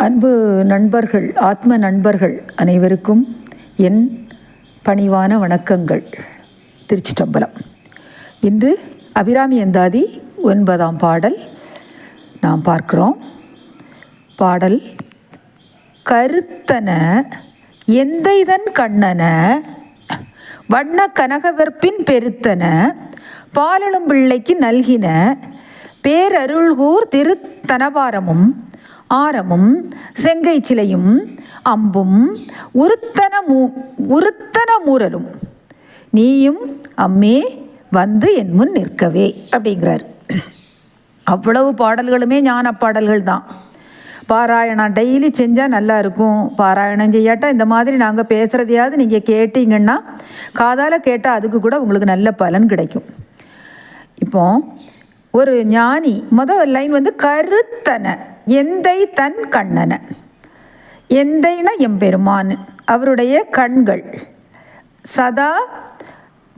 அன்பு நண்பர்கள் ஆத்ம நண்பர்கள் அனைவருக்கும் என் பணிவான வணக்கங்கள். திருச்சிட்டம்பலம் இன்று அபிராமி அந்தாதி ஒன்பதாம் பாடல் நாம் பார்க்கிறோம். பாடல் கருத்தன எந்தைதன் கண்ணன? வண்ண கனகவர்ப்பின் பெருத்தன? பாலளும் பிள்ளைக்கு நல்கின? பேரருள்கூர் திருத்தனபாரமும் ஆரமும் செங்கை சிலையும் அம்பும் உருத்தன மூ உருத்தன மூரலும் நீயும் அம்மே வந்து என் முன் நிற்கவே அப்படிங்கிறார். அவ்வளவு பாடல்களுமே ஞான பாடல்கள் தான். பாராயணம் டெய்லி செஞ்சால் நல்லா இருக்கும். பாராயணம் செய்யாட்டா இந்த மாதிரி நாங்கள் பேசுகிறதையாவது நீங்கள் கேட்டீங்கன்னா காதால் கேட்டால் அதுக்கு கூட உங்களுக்கு நல்ல பலன் கிடைக்கும். இப்போது ஒரு ஞானி முதல் லைன் வந்து கருத்தன எந்தை தன் கண்ணன. எந்தைன எம்பெருமான் அவருடைய கண்கள். சதா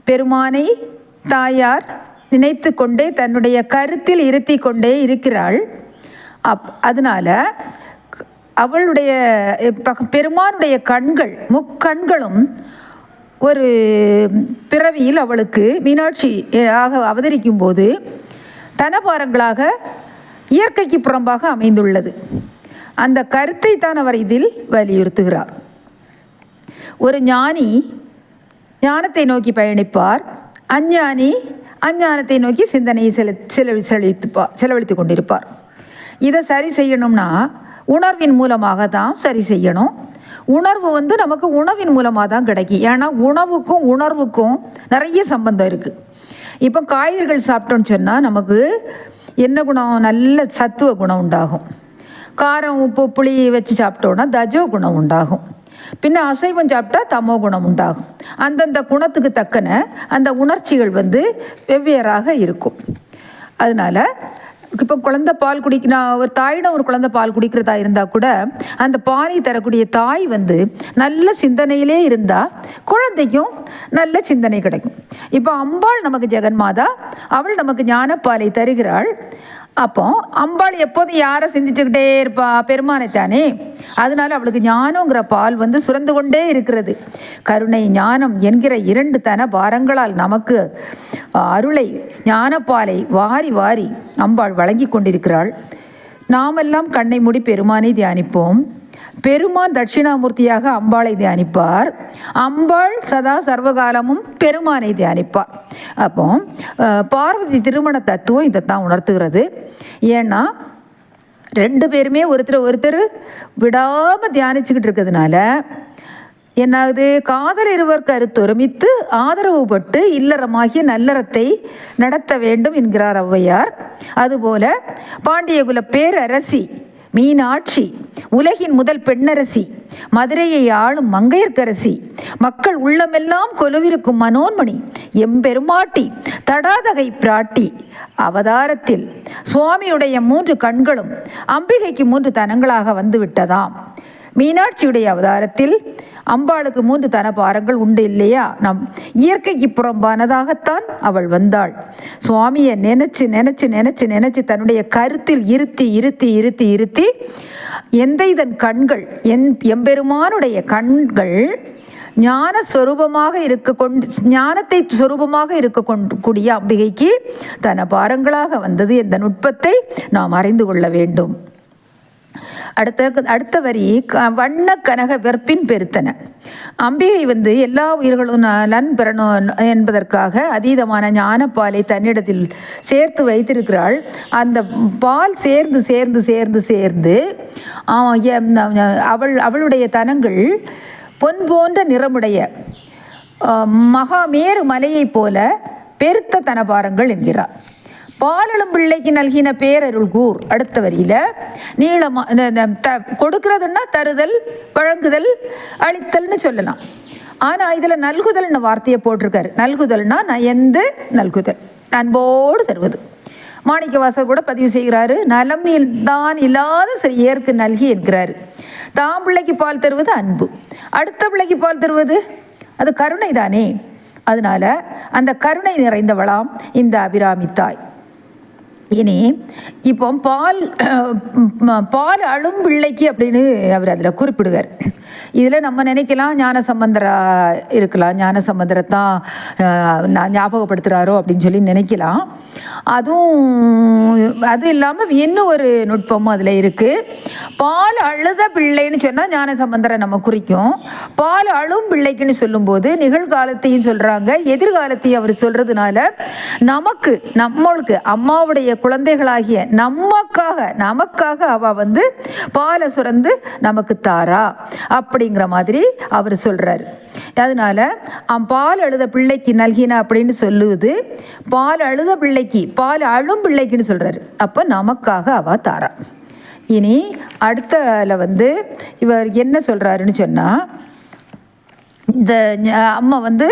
பெருமானை தாயார் நினைத்து கொண்டே தன்னுடைய கருத்தில் இருத்தி கொண்டே இருக்கிறாள். அப் அதனால அவளுடைய பெருமானுடைய கண்கள் முக்கண்களும் ஒரு பிறவியில் அவளுக்கு மீனாட்சி ஆக அவதரிக்கும் போது தனபாரங்களாக இயற்கைக்கு புறம்பாக அமைந்துள்ளது. அந்த கருத்தை தான் அவர் இதில் வலியுறுத்துகிறார். ஒரு ஞானி ஞானத்தை நோக்கி பயணிப்பார். அஞ்ஞானி அஞ்ஞானத்தை நோக்கி சிந்தனையை செல செலவி செலவித்துப்பா செலவழித்து கொண்டிருப்பார். இதை சரி செய்யணும்னா உணர்வின் மூலமாக தான் சரி செய்யணும். உணர்வு வந்து நமக்கு உணவின் மூலமாக தான் கிடைக்கும். ஏன்னா உணவுக்கும் உணர்வுக்கும் நிறைய சம்பந்தம் இருக்குது இப்போ காய்கறிகள் சாப்பிட்டோன்னு சொன்னால் நமக்கு என்ன குணம்? நல்ல சத்துவ குணம் உண்டாகும். காரம் உப்பு புளி வச்சு சாப்பிட்டோன்னா தஜோ குணம் உண்டாகும். பின்ன அசைவம் சாப்பிட்டா தமோ குணம் உண்டாகும். அந்தந்த குணத்துக்கு தக்கன அந்த உணர்ச்சிகள் வந்து வெவ்வேறாக இருக்கும். அதனால இப்போ குழந்தை பால் குடிக்கிற ஒரு தாயிடம் ஒரு குழந்தை பால் குடிக்கிறதா இருந்தால் கூட அந்த பாலை தரக்கூடிய தாய் வந்து நல்ல சிந்தனையிலே இருந்தால் குழந்தைக்கும் நல்ல சிந்தனை கிடைக்கும். இப்போ அம்பாள் நமக்கு ஜெகன்மாதா அவள் நமக்கு ஞானப்பாலை தருகிறாள். அப்போ அம்பாள் எப்போதும் யாரை சிந்திச்சுக்கிட்டே இருப்பா? பெருமானை தானே அதனால அவளுக்கு ஞானங்கிற பால் வந்து சுரந்து கொண்டே இருக்கிறது. கருணை ஞானம் என்கிற இரண்டு தன பாரங்களால் நமக்கு அருளை ஞானப்பாலை வாரி வாரி அம்பாள் வழங்கி கொண்டிருக்கிறாள். நாமெல்லாம் கண்ணை மூடி பெருமானை தியானிப்போம். பெருமான் தட்சிணாமூர்த்தியாக அம்பாளை தியானிப்பார். அம்பாள் சதா சர்வகாலமும் பெருமானை தியானிப்பார். அப்போ பார்வதி திருமண தத்துவம் இதைத்தான் உணர்த்துகிறது. ஏன்னா ரெண்டு பேருமே ஒருத்தர் ஒருத்தர் விடாமல் தியானிச்சுக்கிட்டு இருக்கிறதுனால என்னாவது காதல் இருவர் கருத்தொருமித்து ஆதரவுபட்டு இல்லறமாகிய நல்லறத்தை நடத்த வேண்டும் என்கிறார் ஔவையார். அதுபோல பாண்டியகுல பேரரசி மீனாட்சி உலகின் முதல் பெண்ணரசி மதுரையை ஆளும் மங்கையர்க்கரசி மக்கள் உள்ளமெல்லாம் கொலுவிருக்கும் மனோன்மணி எம்பெருமாட்டி தடாதகை பிராட்டி அவதாரத்தில் சுவாமியுடைய மூன்று கண்களும் அம்பிகைக்கு மூன்று தனங்களாக வந்துவிட்டதாம். மீனாட்சியுடைய அவதாரத்தில் அம்பாளுக்கு மூன்று தனபாரங்கள் உண்டு இல்லையா? நம் இயற்கைக்கு புறம்பானதாகத்தான் அவள் வந்தாள். சுவாமியை நினைச்சு நினைச்சு நினைச்சு நினைச்சு தன்னுடைய கருத்தில் இருத்தி இருத்தி இருத்தி இருத்தி எந்த இதன் கண்கள் என் எம்பெருமானுடைய கண்கள் ஞான சொரூபமாக இருக்க கொண்டு ஞானத்தை சொரூபமாக இருக்க கொண்டு கூடிய அம்பிகைக்கு தன பாரங்களாக வந்தது. இந்த நுட்பத்தை நாம் அறிந்து கொள்ள வேண்டும். அடுத்த அடுத்த வரி க- வண்ண கனக வெற்பின் பெருத்தன. அம்பிகை வந்து எல்லா உயிர்களும் நலன் பெறணும் என்பதற்காக அதீதமான ஞானப்பாலை தன்னிடத்தில் சேர்த்து வைத்திருக்கிறாள். அந்த பால் சேர்ந்து சேர்ந்து சேர்ந்து சேர்ந்து அவள் அவளுடைய தனங்கள் பொன் போன்ற நிறமுடைய மகாமேறு மலையைப் போல பெருத்த தனபாரங்கள் என்கிறார். பாலளும் பிள்ளைக்கு நல்கின பேரருள் கூர். அடுத்த வரியில நீளமா த- கொடுக்கறதுன்னா தருதல் வழங்குதல் அளித்தல்னு சொல்லலாம். ஆனால் இதில் நல்குதல்னு வார்த்தையை போட்டிருக்காரு. நல்குதல்னா நயந்து நல்குதல். அன்போடு தருவது. மாணிக்கவாசர் கூட பதிவு செய்கிறாரு நலம் தான் இல்லாத சரி ஏற்கு நல்கி என்கிறாரு. தாம் பிள்ளைக்கு பால் தருவது அன்பு. அடுத்த பிள்ளைக்கு பால் தருவது? அது கருணை தானே அதனால அந்த கருணை நிறைந்தவளாம் இந்த அபிராமி தாய். இனி இப்போ பால் பால் அழும் பிள்ளைக்கு அப்படின்னு அவர் அதில் குறிப்பிடுவார் இதில் நம்ம நினைக்கலாம் ஞான சம்பந்தரா இருக்கலாம். ஞான சம்பந்தரத்தான் ஞாபகப்படுத்துகிறாரோ அப்படின்னு சொல்லி நினைக்கலாம். அதுவும் அது இல்லாமல் இன்னும் ஒரு நுட்பமும் அதில் இருக்குது பால் அழுத பிள்ளைன்னு சொன்னால் ஞான சம்பந்தரை நம்ம குறிக்கும். பால் அழும் பிள்ளைக்குன்னு சொல்லும்போது நிகழ்காலத்தையும் சொல்கிறாங்க எதிர்காலத்தையும் அவர் சொல்கிறதுனால நமக்கு நம்மளுக்கு அம்மாவுடைய குழந்தைகளாகிய நமக்காக நமக்காக அவ வந்து பாலை சுரந்து நமக்கு தாரா. அப்படி அப்படிங்கிற மாதிரி அவர் சொல்கிறாரு அதனால் அம் பால் அழுத பிள்ளைக்கு நல்கின அப்படின்னு சொல்லுவது பால் அழுத பிள்ளைக்கு பால் அழும் பிள்ளைக்குன்னு சொல்கிறாரு அப்போ நமக்காக அவள் தாரா. இனி அடுத்தல வந்து இவர் என்ன சொல்கிறாருன்னு சொன்னால் இந்த அம்மா வந்து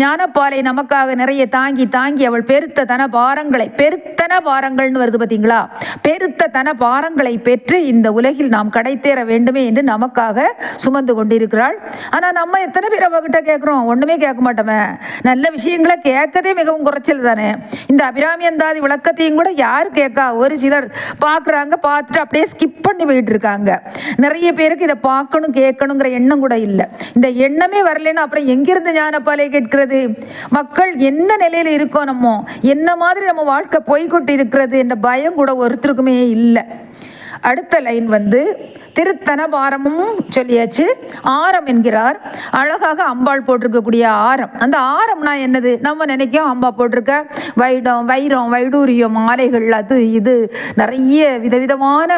ஞானப்பாலை நமக்காக நிறைய தாங்கி தாங்கி அவள் பெருத்த தன பாரங்களை பெருத்தன பாரங்கள்னு வருது பார்த்தீங்களா பெருத்த தன பாரங்களை பெற்று இந்த உலகில் நாம் கடைத்தேற வேண்டுமே என்று நமக்காக சுமந்து கொண்டிருக்கிறாள். ஆனால் நம்ம எத்தனை பேர் அவகிட்ட கேட்குறோம் ஒன்றுமே கேட்க மாட்டோமே. நல்ல விஷயங்களை கேட்கதே மிகவும் குறைச்சல் தானே. இந்த அபிராமியந்தாதி விளக்கத்தையும் கூட யார் கேட்கா? ஒரு சிலர் பார்க்குறாங்க பார்த்துட்டு அப்படியே ஸ்கிப் பண்ணி போயிட்டு இருக்காங்க. நிறைய பேருக்கு இதை பார்க்கணும் கேட்கணுங்கிற எண்ணம் கூட இல்லை. இந்த எண்ணமே வரலன்னா அப்புறம் எங்கிருந்து ஞானப்பாலை கேட்கிறது. மக்கள் என்ன நிலையில் இருக்கோம் நம்ம என்ன மாதிரி நம்ம வாழ்க்கை போய்கொண்டு இருக்கிறது என்ற பயம் கூட ஒருத்தருக்குமே இல்லை. அடுத்த லைன் வந்து திருத்தனபாரமும் சொல்லியாச்சு. ஆரம் என்கிறார். அழகாக அம்பாள் போட்டிருக்கக்கூடிய ஆரம். அந்த ஆரம்னா என்னது? நம்ம நினைக்கும் அம்பா போட்டிருக்க. வைடம் வைரம் வைடூரியம் மாலைகள் அது இது. நிறைய விதவிதமான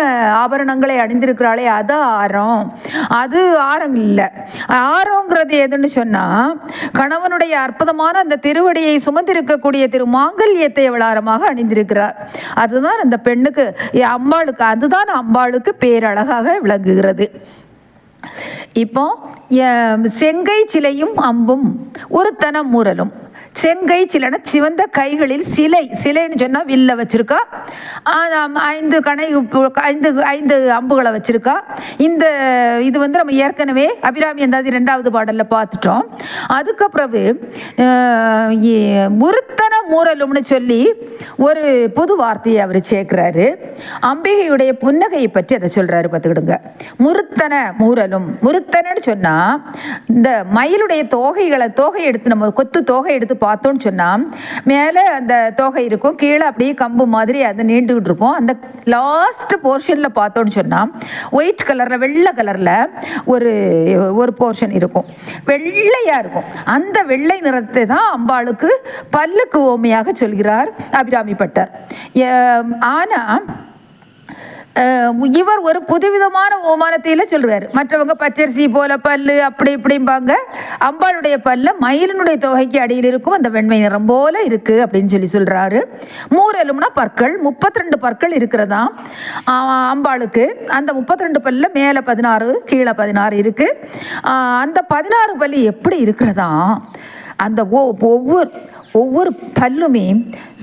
ஆபரணங்களை அணிந்திருக்கிறாளே அது ஆரம். அது ஆரம் இல்லை. ஆரங்கிறது எதுன்னு சொன்னால் கணவனுடைய அற்புதமான அந்த திருவடியை சுமந்திருக்கக்கூடிய திரு மாங்கல்யத்தை அவள் ஆரமாக அணிந்திருக்கிறார். அதுதான் அந்த பெண்ணுக்கு அம்பாளுக்கு அதுதான் அம்பாளுக்கு பேரழகாக விளங்குகிறது. இப்போ செங்கை சிலையும் அம்பும் ஒரு தனம் மூரலும் செங்கை சிலைனா சிவந்த கைகளில் சிலை சிலைன்னு சொன்னால் வில்ல வச்சிருக்கா? ஐந்து கணை ஐந்து ஐந்து அம்புகளை வச்சிருக்கா? இந்த இது வந்து நம்ம ஏற்கனவே அபிராமி அந்தாதி ரெண்டாவது பாடலில் பார்த்துட்டோம். அதுக்கப்புறவு அஹ், மூரலும்னு சொல்லி ஒரு புது வார்த்தையை அவர் சேர்க்கிறாரு. அம்பிகையுடைய புன்னகையை பற்றி அதை சொல்கிறாரு பார்த்துக்கிடுங்க. முருத்தன மூரலும் முருத்தனன்னு சொன்னால் இந்த மயிலுடைய தோகைகளை தோகை எடுத்து நம்ம கொத்து தோகை எடுத்து பார்த்தோம்னு சொன்னால் மேலே அந்த தோகை இருக்கும் கீழே அப்படியே கம்பு மாதிரி அது நீண்டுகிட்டு இருக்கும். அந்த லாஸ்ட் போர்ஷனில் பார்த்தோம்னு சொன்னால் ஒயிட் கலரில் வெள்ளை கலரில் ஒரு ஒரு போர்ஷன் இருக்கும். வெள்ளையாக இருக்கும். அந்த வெள்ளை நிறத்தை தான் அம்பாளுக்கு பல்லுக்கு ஓமையாக சொல்கிறார் அபிராமி பட்டர். ஆனால் இவர் ஒரு புதுவிதமான ஓமானத்தையில சொல்றாரு. மற்றவங்க பச்சரிசி போல பல்லு அப்படி இப்படிம்பாங்க. அம்பாளுடைய பல்ல மயிலினுடைய தொகைக்கு அடியில் இருக்கும் அந்த வெண்மை நிறம் போல இருக்கு அப்படின்னு சொல்லி சொல்றாரு. மூரலும்னா பற்கள் முப்பத்தி ரெண்டு பற்கள் இருக்கிறதா? அம்பாளுக்கு அந்த முப்பத்தி ரெண்டு பல்ல மேலே பதினாறு கீழே பதினாறு இருக்கு. அந்த பதினாறு பல்லு எப்படி இருக்கிறதா? அந்த ஒ- ஒவ்வொரு ஒவ்வொரு பல்லுமே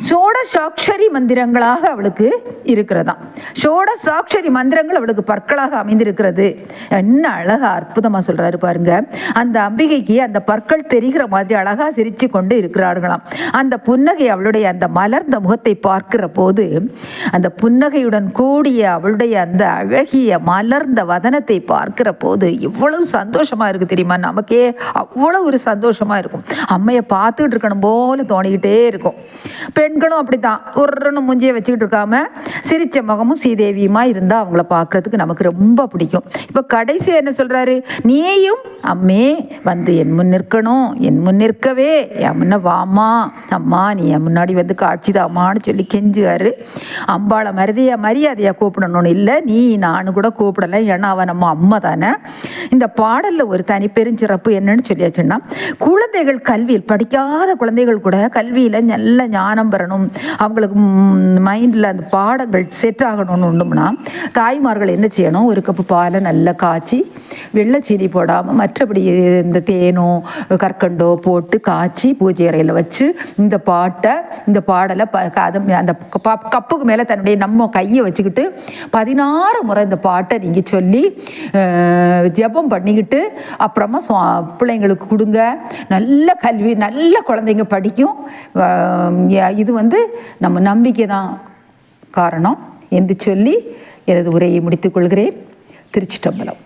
சோடசாட்சரி மந்திரங்களாக அவளுக்கு இருக்கிறதாம். சோடசாட்சரி மந்திரங்கள் அவளுக்கு பற்களாக அமைந்திருக்கிறது. என்ன அழகா அற்புதமாக சொல்கிறாரு பாருங்க. அந்த அம்பிகைக்கு அந்த பற்கள் தெரிகிற மாதிரி அழகாக சிரித்து கொண்டு இருக்கிறார்களாம். அந்த புன்னகை அவளுடைய அந்த மலர்ந்த முகத்தை பார்க்கிற போது அந்த புன்னகையுடன் கூடிய அவளுடைய அந்த அழகிய மலர்ந்த வதனத்தை பார்க்கிற போது எவ்வளவு சந்தோஷமாக இருக்குது தெரியுமா? நமக்கே அவ்வளோ ஒரு சந்தோஷமாக இருக்கும். அம்மையை பார்த்துக்கிட்டு இருக்கணும் போல தோணிக்கிட்டே இருக்கும். பெண்களும் அப்படித்தான். ஒருன்னு மூஞ்சியை வச்சுக்கிட்டு இருக்காம சிரிச்ச முகமும் சீதேவியுமா இருந்தால் அவங்கள பார்க்கறதுக்கு நமக்கு ரொம்ப பிடிக்கும். இப்போ கடைசி என்ன சொல்கிறாரு நீயும் அம்மே வந்து என் முன் நிற்கணும். என் முன் நிற்கவே. என் முன்ன வாமா அம்மா நீ என் முன்னாடி வந்து காட்சி தாமான்னு சொல்லி கெஞ்சுவாரு. அம்பாளை மரியாதையா மரியாதையாக கூப்பிடணும்னு இல்லை. நீ நானும் கூட கூப்பிடலை. ஏன்னா அவன் நம்ம அம்மா தானே. இந்த பாடலில் ஒரு தனி பெருஞ்சிறப்பு என்னன்னு சொல்லியாச்சுன்னா குழந்தைகள் கல்வியில் படிக்காத குழந்தைகள் கூட கல்வியில் நல்ல ஞானம் பெறணும் அவங்களுக்கு மைண்டில் அந்த பாடங்கள் செட் ஆகணும்னு ஒன்றும்னா தாய்மார்கள் என்ன செய்யணும்? ஒரு கப்பு பாலை நல்லா காய்ச்சி வெள்ளைச்சீனி போடாமல் மற்றபடி இந்த தேனோ கற்கண்டோ போட்டு காய்ச்சி பூஜை அறையில் வச்சு இந்த பாட்டை இந்த பாடலை ப க- அது அந்த கப்புக்கு மேலே தன்னுடைய நம்ம கையை வச்சுக்கிட்டு பதினாறு முறை இந்த பாட்டை நீங்கள் சொல்லி ஜபம் ஜெபம் பண்ணிக்கிட்டு அப்புறமா சுவா- பிள்ளைங்களுக்கு கொடுங்க. நல்ல கல்வி நல்ல குழந்தைங்க படிக்கும். இது வந்து நம்ம நம்பிக்கை தான் காரணம் என்று சொல்லி எனது உரையை முடித்துக்கொள்கிறேன் திருச்சிட்டம்பலம்